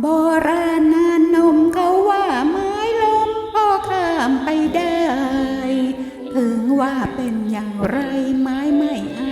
โบราณนานนมเขาว่าไม้ล้มพ่อข้ามไปได้ ถึงว่าเป็นอย่างไรไม้ไม่อา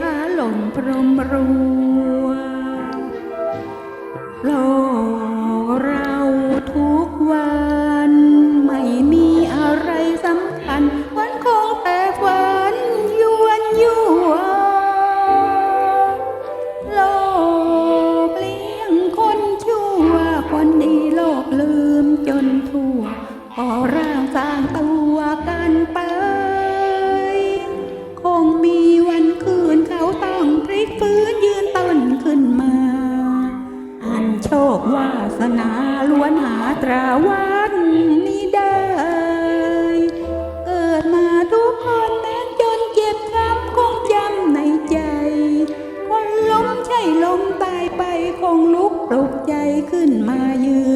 ผ้าหล่นพรมรัวโลกเราทุกวัน ไม่มีอะไรสำคัญ วันคงแต่ฝันยวนยั่วโลกเลี้ยงคนชั่ว คนดีโลกลืมจนทั่วก่อร่างสร้างตัว วาสนาล้วนหาตราวันนี้ได้ เกิดมาทุกคนแม้จนเจ็บช้ำคงจำในใจ คนล้มใช่ล้มตายไปคงลุกปลุกใจขึ้นมายืน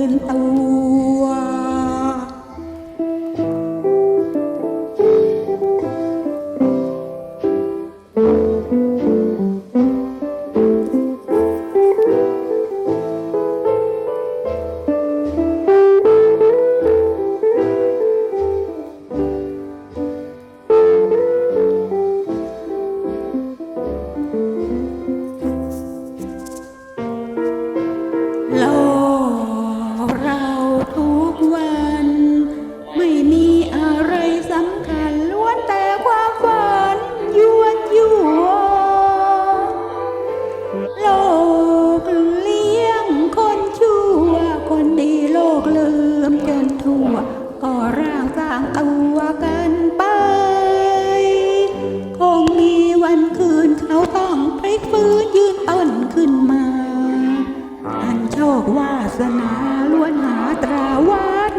สนาล้วนหาตราวัด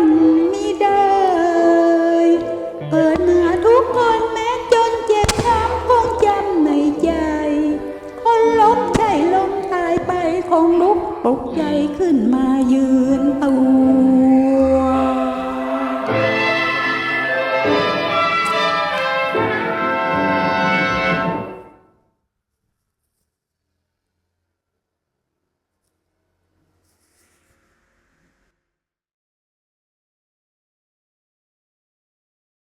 มิได้เปิดมาทุกคนแม้จนเจ็บช้ำคงจำในใจ คนล้มใช่ล้มตายไปคงลุกปกใจขึ้นมายืนตัว